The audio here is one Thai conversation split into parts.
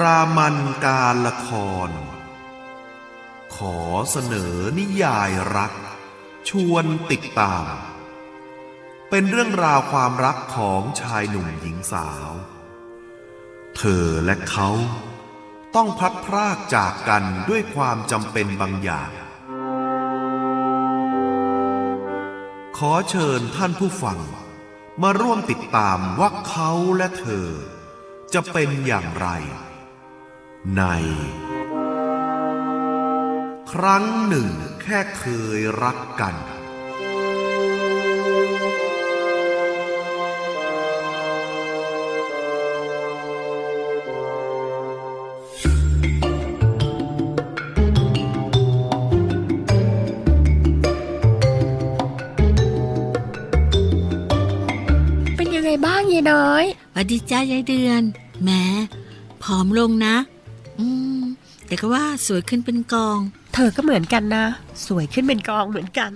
รามันการละคร ขอเสนอนิยายรัก ชวนติดตาม เป็นเรื่องราวความรักของชายหนุ่มหญิงสาว เธอและเขาต้องพัดพรากจากกันด้วยความจำเป็นบางอย่าง ขอเชิญท่านผู้ฟัง มาร่วมติดตามว่าเขาและเธอจะเป็นอย่างไร ใน ครั้งหนึ่งแค่เคยรักกัน เป็นยังไงบ้างยายน้อยสวัสดีจ้ายายเดือนแหมผอมลงนะ อืมแต่ก็ว่าสวยขึ้นเป็นกอง เธอก็เหมือนกันนะ สวยขึ้นเป็นกองเหมือนกัน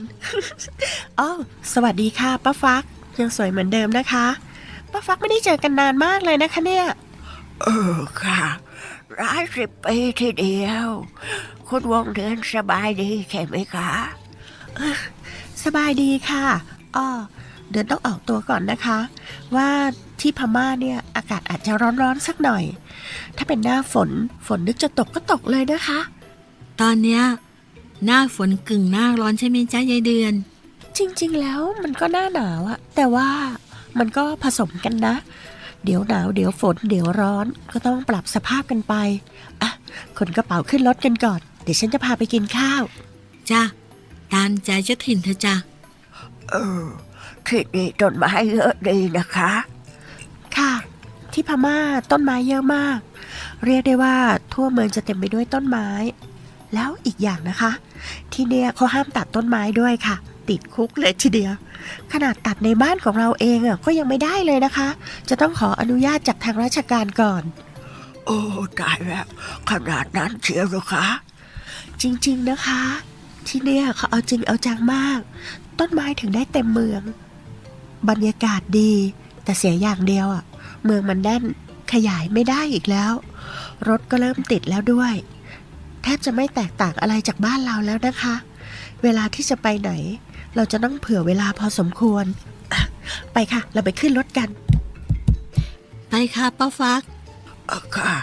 อ้อสวัสดีค่ะป้าฟัก ยังสวยเหมือนเดิมนะคะป้าฟักไม่ได้เจอกันนานมากเลยนะคะเนี่ย เออค่ะร้ายสิบปีทีเดียว คุณวงเดือนสบายดีใช่ไหมคะ สบายดีค่ะ อ้อ เดือนต้องออกตัวก่อนนะคะ ว่าที่พม่าเนี่ยอากาศอาจจะร้อนๆสักหน่อย ถ้าเป็นหน้าฝนฝนนึกจะตกก็ตกเลยนะคะ ตอนเนี้ยหน้าฝนกึ่งหน้าร้อนใช่ไหมจ้ายายเดือน จริง ๆ แล้วมันก็หน้าหนาวอะแต่ว่ามันก็ผสมกันนะ เดี๋ยวหนาวเดี๋ยวฝนเดี๋ยวร้อนก็ต้องปรับสภาพกันไปอะขนกระเป๋าขึ้นรถกันก่อน เดี๋ยวฉันจะพาไปกินข้าว จ้าตามใจเจ้าถิ่นเธอะจ้าเออ ที่นี่ต้นไม้เยอะดีนะคะ ค่ะ ที่พม่าต้นไม้เยอะมาก เรียกได้ว่าทั่วเมืองจะเต็มไปด้วยต้นไม้ แล้วอีกอย่างนะคะ ที่เนี่ยเขาห้ามตัดต้นไม้ด้วยค่ะ ติดคุกเลยทีเดียว ขนาดตัดในบ้านของเราเองอะก็ยังไม่ได้เลยนะคะ จะต้องขออนุญาตจากทางราชการก่อน โอ้ตายแล้วขนาดนั้นเชียวเหรอคะ จริง ๆนะคะ ที่เนี่ยเขาเอาจริงเอาจังมาก ต้นไม้ถึงได้เต็มเมือง บรรยากาศดี แต่เสียอย่างเดียวอะเมืองมันแน่นขยายไม่ได้อีกแล้ว รถก็เริ่มติดแล้วด้วย แทบจะไม่แตกต่างอะไรจากบ้านเราแล้วนะคะ เวลาที่จะไปไหน เราจะต้องเผื่อเวลาพอสมควรอะไปค่ะ เราไปขึ้นรถกัน ไปค่ะป้าฟักเออค่ะ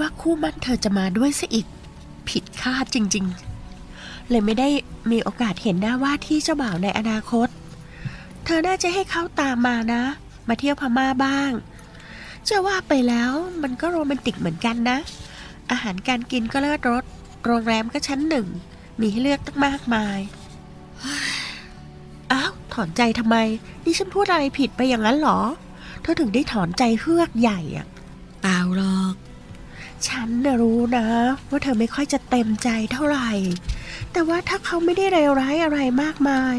ว่าคู่มั่นเธอจะมาด้วยซะอีก ผิดคาดจริง ๆ เลยไม่ได้มีโอกาสเห็นหน้าว่าที่เจ้าบ่าวในอนาคต เธอน่าจะให้เขาตามมานะ มาเที่ยวพม่าบ้างจะว่าไปแล้วมันก็โรแมนติกเหมือนกันนะ อาหารการกินก็เลิศรสโรงแรมก็ชั้นหนึ่ง มีให้เลือกตั้งมากมายอ้าวถอนใจทำไม นี่ฉันพูดอะไรผิดไปอย่างนั้นหรอ เธอถึงได้ถอนใจเฮือกใหญ่อะเปล่าหรอก ฉันน่ะรู้นะ ว่าเธอไม่ค่อยจะเต็มใจเท่าไหร่ แต่ว่าถ้าเขาไม่ได้เลวร้ายอะไรมากมาย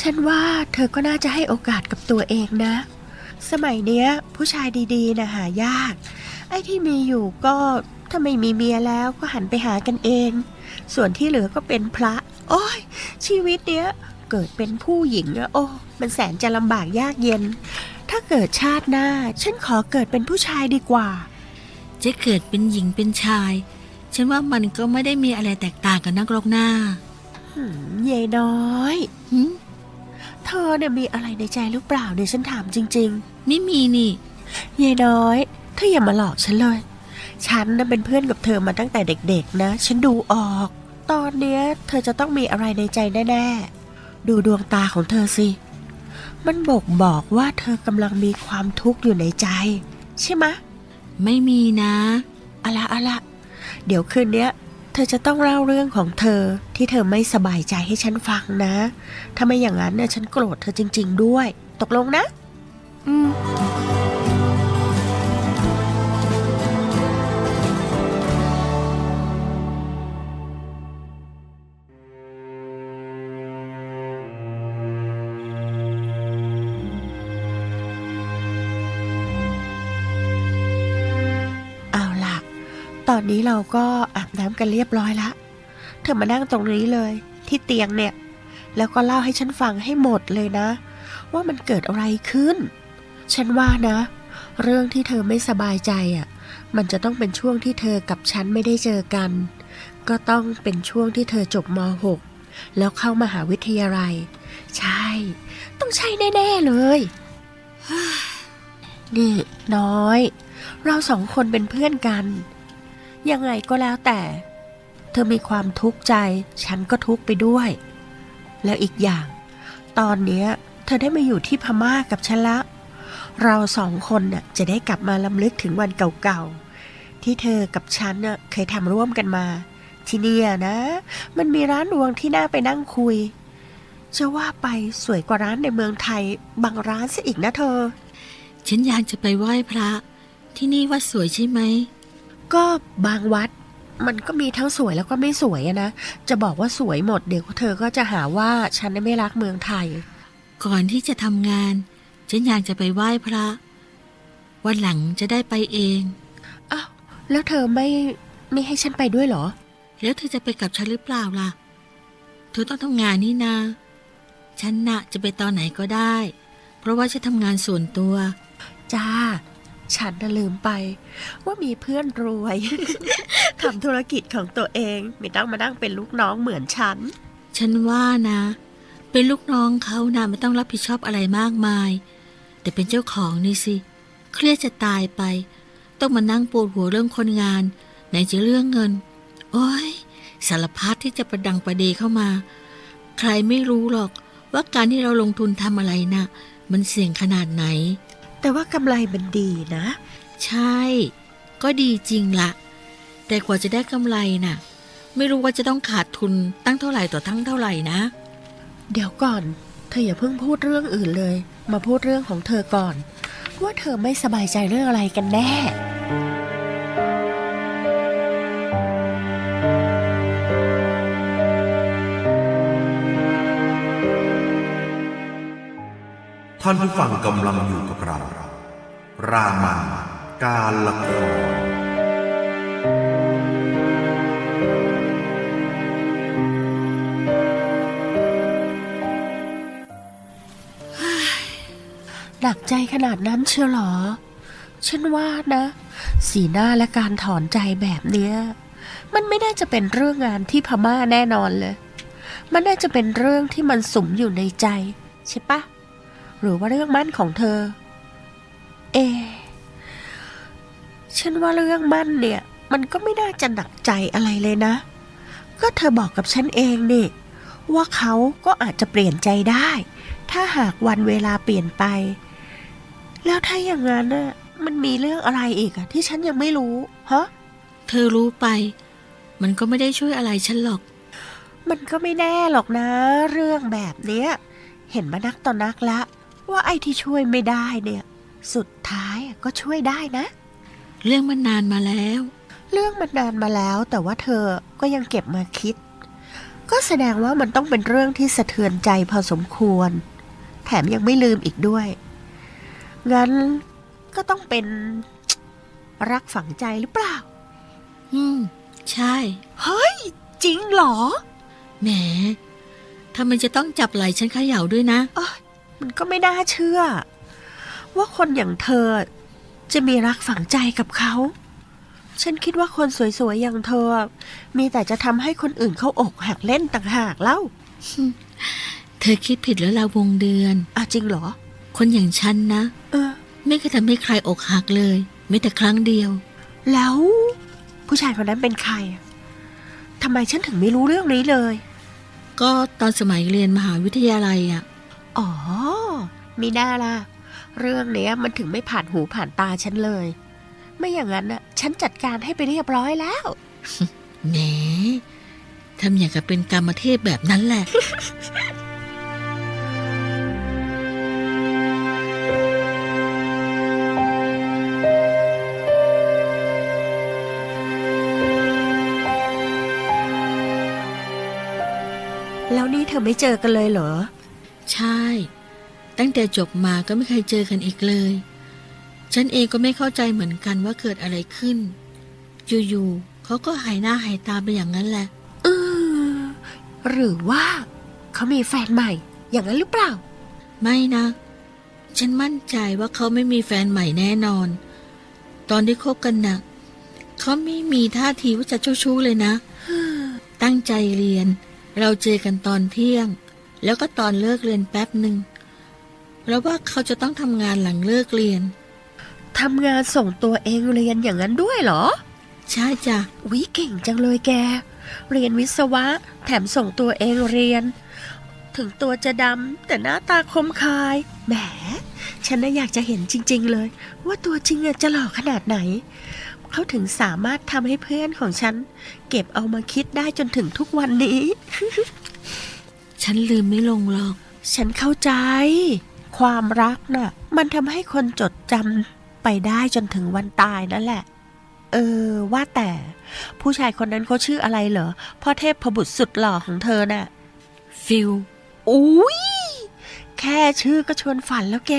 ฉันว่าเธอก็น่าจะให้โอกาสกับตัวเองนะ สมัยเนี้ย ผู้ชายดีๆนะหายาก ไอ้ที่มีอยู่ก็ถ้าไม่มีเมียแล้วก็หันไปหากันเอง ส่วนที่เหลือก็เป็นพระ โอ้ย ชีวิตเนี้ยเกิดเป็นผู้หญิงอะโอ้ มันแสนจะลำบากยากเย็น ถ้าเกิดชาติหน้า ฉันขอเกิดเป็นผู้ชายดีกว่า จะเกิดเป็นหญิงเป็นชาย ฉันว่ามันก็ไม่ได้มีอะไรแตกต่างกันนักหรอกหน้าหืมยายน้อยหึเธอเนี่ยมีอะไรในใจหรือเปล่าเนี่ยฉันถามจริงไม่มีนี่ๆยายน้อยเธออย่ามาหลอกฉันเลย ฉันน่ะเป็นเพื่อนกับเธอมาตั้งแต่เด็ก ๆ นะ ฉันดูออก ตอนเนี้ย เธอจะต้องมีอะไรในใจแน่ๆ ดูดวงตาของเธอสิ มันบอกบอกว่าเธอกำลังมีความทุกข์อยู่ในใจ ใช่ไหมะ ไม่มีนะเอาละเอาละเดี๋ยวคืนเนี้ย เธอจะต้องเล่าเรื่องของเธอที่เธอไม่สบายใจให้ฉันฟังนะ ถ้าไม่อย่างนั้นเนี่ยฉันโกรธเธอจริง ๆ ด้วย ตกลงนะ อืม ตอนนี้เราก็อาบน้ำกันเรียบร้อยละ เธอมานั่งตรงนี้เลยที่เตียงเนี่ย แล้วก็เล่าให้ฉันฟังให้หมดเลยนะ ว่ามันเกิดอะไรขึ้น ฉันว่านะ เรื่องที่เธอไม่สบายใจอะ มันจะต้องเป็นช่วงที่เธอกับฉันไม่ได้เจอกัน ก็ต้องเป็นช่วงที่เธอจบม .6 แล้วเข้ามหาวิทยาลัย ใช่ ต้องใช่แน่ๆเลยนี่น้อย เราสองคนเป็นเพื่อนกัน ยังไงก็แล้วแต่ เธอมีความทุกข์ใจ ฉันก็ทุกข์ไปด้วย แล้วอีกอย่าง ตอนเนี้ยเธอได้มาอยู่ที่พม่ากับฉันละ เราสองคนน่ะจะได้กลับมาลำลึกถึงวันเก่าๆ ที่เธอกับฉันน่ะเคยทำร่วมกันมา ที่นี่นะ มันมีร้านรวงที่น่าไปนั่งคุยจะว่าไปสวยกว่าร้านในเมืองไทย บางร้านซะอีกนะเธอ ฉันอยากจะไปไหว้พระ ที่นี่วัดสวยใช่ไหม ก็บางวัดมันก็มีทั้งสวยแล้วก็ไม่สวยอะนะ จะบอกว่าสวยหมดเดี๋ยวเธอก็จะหาว่าฉันไม่รักเมืองไทย ก่อนที่จะทำงาน ฉันอยากจะไปไหว้พระ วันหลังจะได้ไปเองอ้าวแล้วเธอไม่ไม่ให้ฉันไปด้วยเหรอ แล้วเธอจะไปกับฉันหรือเปล่าล่ะ เธอต้องทำงานนี่นา ฉันน่ะจะไปตอนไหนก็ได้ เพราะว่าฉันทำงานส่วนตัว จ้า ฉันน่ะลืมไป ว่ามีเพื่อนรวยทำธุรกิจของตัวเอง ไม่ต้องมานั่งเป็นลูกน้องเหมือนฉัน ฉันว่านะ เป็นลูกน้องเขานะไม่ต้องรับผิดชอบอะไรมากมาย แต่เป็นเจ้าของนี่สิ เครียดจะตายไป ต้องมานั่งปวดหัวเรื่องคนงาน ไหนจะเรื่องเงิน โอ้ยสารพัดที่จะประดังประเดเข้ามา ใครไม่รู้หรอกว่าการที่เราลงทุนทำอะไรนะ่ะ มันเสี่ยงขนาดไหน แต่ว่ากำไรมันดีนะ ใช่ ก็ดีจริงละ แต่กว่าจะได้กำไรน่ะ ไม่รู้ว่าจะต้องขาดทุนตั้งเท่าไหร่ต่อทั้งเท่าไหร่นะ เดี๋ยวก่อน เธออย่าเพิ่งพูดเรื่องอื่นเลย มาพูดเรื่องของเธอก่อน ว่าเธอไม่สบายใจเรื่องอะไรกันแน่ท่านผู้ฟังกำลังอยู่กับเรา รามันการละครหนักใจขนาดนั้นเชียวหรอ ฉันว่านะ สีหน้าและการถอนใจแบบเนี้ย มันไม่น่าจะเป็นเรื่องงานที่พม่าแน่นอนเลย มันน่าจะเป็นเรื่องที่มันสุมอยู่ในใจ ใช่ปะ หรือว่าเรื่องมั่นของเธอ เอะฉันว่าเรื่องมั่นเนี่ย มันก็ไม่น่าจะหนักใจอะไรเลยนะ ก็เธอบอกกับฉันเองนี่ ว่าเขาก็อาจจะเปลี่ยนใจได้ ถ้าหากวันเวลาเปลี่ยนไป แล้วถ้าอย่างนั้นน่ะมันมีเรื่องอะไรอีกอะที่ฉันยังไม่รู้ฮะเธอรู้ไป มันก็ไม่ได้ช่วยอะไรฉันหรอก มันก็ไม่แน่หรอกนะ เรื่องแบบเนี้ย เห็นมานักต่อนักละ ว่าไอ้ที่ช่วยไม่ได้เนี่ย สุดท้ายอะก็ช่วยได้นะ เรื่องมันนานมาแล้ว เรื่องมันนานมาแล้วแต่ว่าเธอก็ยังเก็บมาคิด ก็แสดงว่ามันต้องเป็นเรื่องที่สะเทือนใจพอสมควร แถมยังไม่ลืมอีกด้วย งั้นก็ต้องเป็นรักฝังใจหรือเปล่า อืม ใช่ เฮ้ย จริงเหรอ แหมทำไมจะต้องจับไหล่ฉันเขย่าด้วยนะ มันก็ไม่น่าเชื่อ ว่าคนอย่างเธอ จะมีรักฝังใจกับเขา ฉันคิดว่าคนสวยๆอย่างเธอ มีแต่จะทำให้คนอื่นเขาอกหักเล่นต่างหากเล่า เธอคิดผิดแล้วลาวงเดือนอะจริงเหรอ คนอย่างฉันนะเออ ไม่เคยทำให้ใครอกหักเลยไม่แต่ครั้งเดียว แล้ว ผู้ชายคนนั้นเป็นใครอะทำไมฉันถึงไม่รู้เรื่องนี้เลย ก็ตอนสมัยเรียนมหาวิทยาลัยอะ อ๋อ มีหน้าล่ะ เรื่องเนี้ยมันถึงไม่ผ่านหูผ่านตาฉันเลย ไม่อย่างนั้นน่ะ ฉันจัดการให้ไปเรียบร้อยแล้วแหมทำอย่างกับเป็นกรรมเทพแบบนั้นแหละแล้วนี่เธอไม่เจอกันเลยเหรอ ใช่ ตั้งแต่จบมาก็ไม่เคยเจอกันอีกเลย ฉันเองก็ไม่เข้าใจเหมือนกันว่าเกิดอะไรขึ้น อยู่ๆเขาก็หายหน้าหายตาไปอย่างนั้นแหละ เออ หรือว่า เขามีแฟนใหม่ อย่างนั้นหรือเปล่า ไม่นะ ฉันมั่นใจว่าเขาไม่มีแฟนใหม่แน่นอน ตอนที่คบกันนะ่ะเขาไม่มีท่าทีว่าจะเจ้าชู้เลยนะ ตั้งใจเรียน เราเจอกันตอนเที่ยง แล้วก็ตอนเลิกเรียนแป๊บหนึ่ง แล้วว่าเขาจะต้องทำงานหลังเลิกเรียนทำงานส่งตัวเองเรียนอย่างนั้นด้วยเหรอ ใช่จ้ะวิเก่งจังเลยแก เรียนวิศวะ แถมส่งตัวเองเรียน ถึงตัวจะดำแต่หน้าตาคมคาย แหม ฉันน่ะอยากจะเห็นจริง ๆ เลย ว่าตัวจริงอะจะหล่อขนาดไหน เขาถึงสามารถทำให้เพื่อนของฉัน เก็บเอามาคิดได้จนถึงทุกวันนี้ ฉันลืมไม่ลงหรอก ฉันเข้าใจ ความรักน่ะ มันทำให้คนจดจำไปได้จนถึงวันตายนั่นแหละ เออ ว่าแต่ ผู้ชายคนนั้นเขาชื่ออะไรเหรอ พ่อเทพพบุตรสุดหล่อของเธอน่ะ ฟิลอุ้ยแค่ชื่อก็ชวนฝันแล้วแก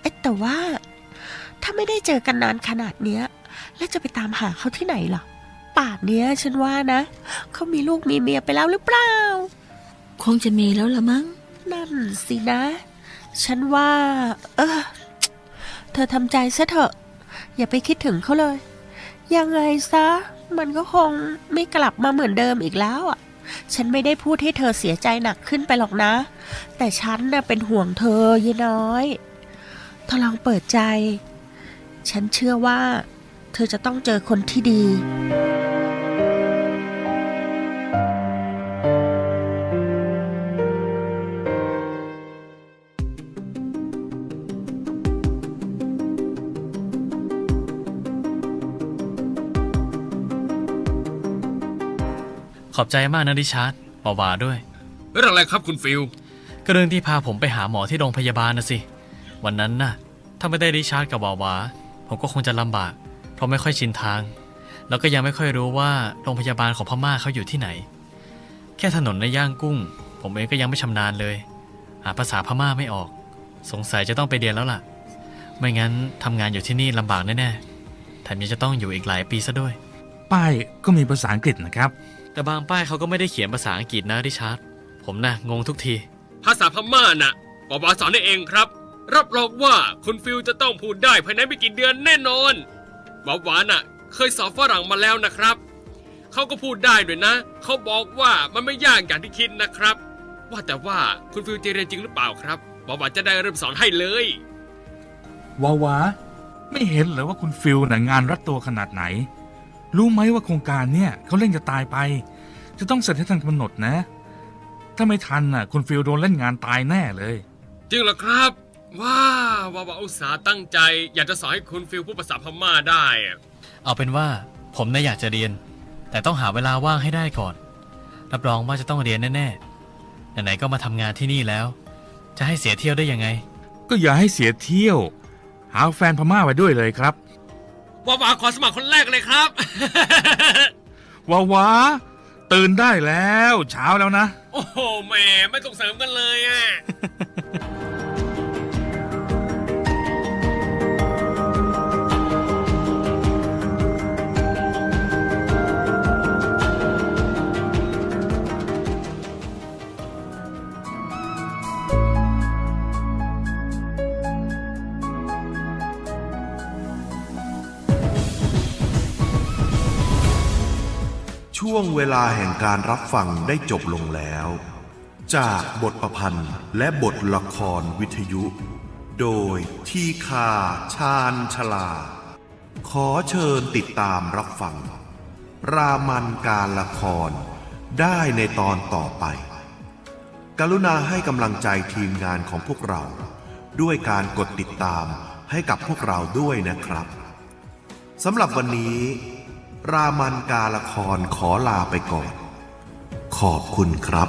เอ๊ะแต่ว่า ถ้าไม่ได้เจอกันนานขนาดเนี้ย แล้วจะไปตามหาเขาที่ไหนล่ะป่านเนี้ยฉันว่านะ เขามีลูกมีเมียไปแล้วหรือเปล่า คงจะมีแล้วละมั้ง นั่นสินะ ฉันว่า เออ เธอทำใจซะเถอะ อย่าไปคิดถึงเขาเลย ยังไงซะ มันก็คงไม่กลับมาเหมือนเดิมอีกแล้วอะ ฉันไม่ได้พูดให้เธอเสียใจหนักขึ้นไปหรอกนะ แต่ฉันน่ะเป็นห่วงเธอเยน้อยเธอลองเปิดใจ ฉันเชื่อว่า เธอจะต้องเจอคนที่ดี ขอบใจมากนะริชาร์ดบาวาด้วย เรื่องอะไรครับคุณฟิลก็เรื่องที่พาผมไปหาหมอที่โรงพยาบาลนะสิ วันนั้นน่ะ ถ้าไม่ได้ริชาร์ดกับบาวา ผมก็คงจะลำบาก เพราะไม่ค่อยชินทาง แล้วก็ยังไม่ค่อยรู้ว่าโรงพยาบาลของพม่าเขาอยู่ที่ไหน แค่ถนนในย่างกุ้ง ผมเองก็ยังไม่ชำนาญเลย หาภาษาพม่าไม่ออก สงสัยจะต้องไปเรียนแล้วล่ะ ไม่งั้นทำงานอยู่ที่นี่ลำบากแน่ๆแถมยังจะต้องอยู่อีกหลายปีซะด้วย ป้ายก็มีภาษาอังกฤษนะครับ แต่บางป้ายเขาก็ไม่ได้เขียนภาษาอังกฤษนะริชาร์ดผมน่ะงงทุกที ภาษาพม่าน่ะบอบาสอนได้เองครับ รับรองว่าคุณฟิลจะต้องพูดได้ภายในไม่กี่เดือนแน่นอนบาหวานน่ะ เคยสอนฝรั่งมาแล้วนะครับ เขาก็พูดได้ด้วยนะ เขาบอกว่ามันไม่ยากอย่างที่คิดนะครับ ว่าแต่ว่าคุณฟิลจะเรียนจริงหรือเปล่าครับบาหวานจะได้เริ่มสอนให้เลยวาวาไม่เห็นเหรอว่าคุณฟิลน่ะงานรัดตัวขนาดไหน รู้ไหมว่าโครงการเนี่ยเขาเร่งจะตายไป จะต้องเสร็จให้ทันกำหนดนะ ถ้าไม่ทันน่ะคุณฟิลโดนเล่นงานตายแน่เลย จริงเหรอครับ ว้าวาวาอุตสาห์ตั้งใจ อยากจะสอนให้คุณฟิลพูดภาษาพม่าได้อะเอาเป็นว่าผมน่ะอยากจะเรียน แต่ต้องหาเวลาว่างให้ได้ก่อน รับรองว่าจะต้องเรียนแน่ๆไหนๆก็มาทำงานที่นี่แล้ว จะให้เสียเที่ยวได้ยังไง ก็อย่าให้เสียเที่ยว หาแฟนพม่าไว้ด้วยเลยครับ วาวาขอสมัครคนแรกเลยครับวาวาตื่นได้แล้ว เช้าแล้วนะ โอ้โหแหมไม่ส่งเสริมกันเลยอะ ช่วงเวลาแห่งการรับฟังได้จบลงแล้ว จากบทประพันธ์และบทละครวิทยุ โดยทีคาชาญชลา ขอเชิญติดตามรับฟัง รามันการละครได้ในตอนต่อไป กรุณาให้กำลังใจทีมงานของพวกเรา ด้วยการกดติดตามให้กับพวกเราด้วยนะครับสำหรับวันนี้ รามันกาละครขอลาไปก่อน ขอบคุณครับ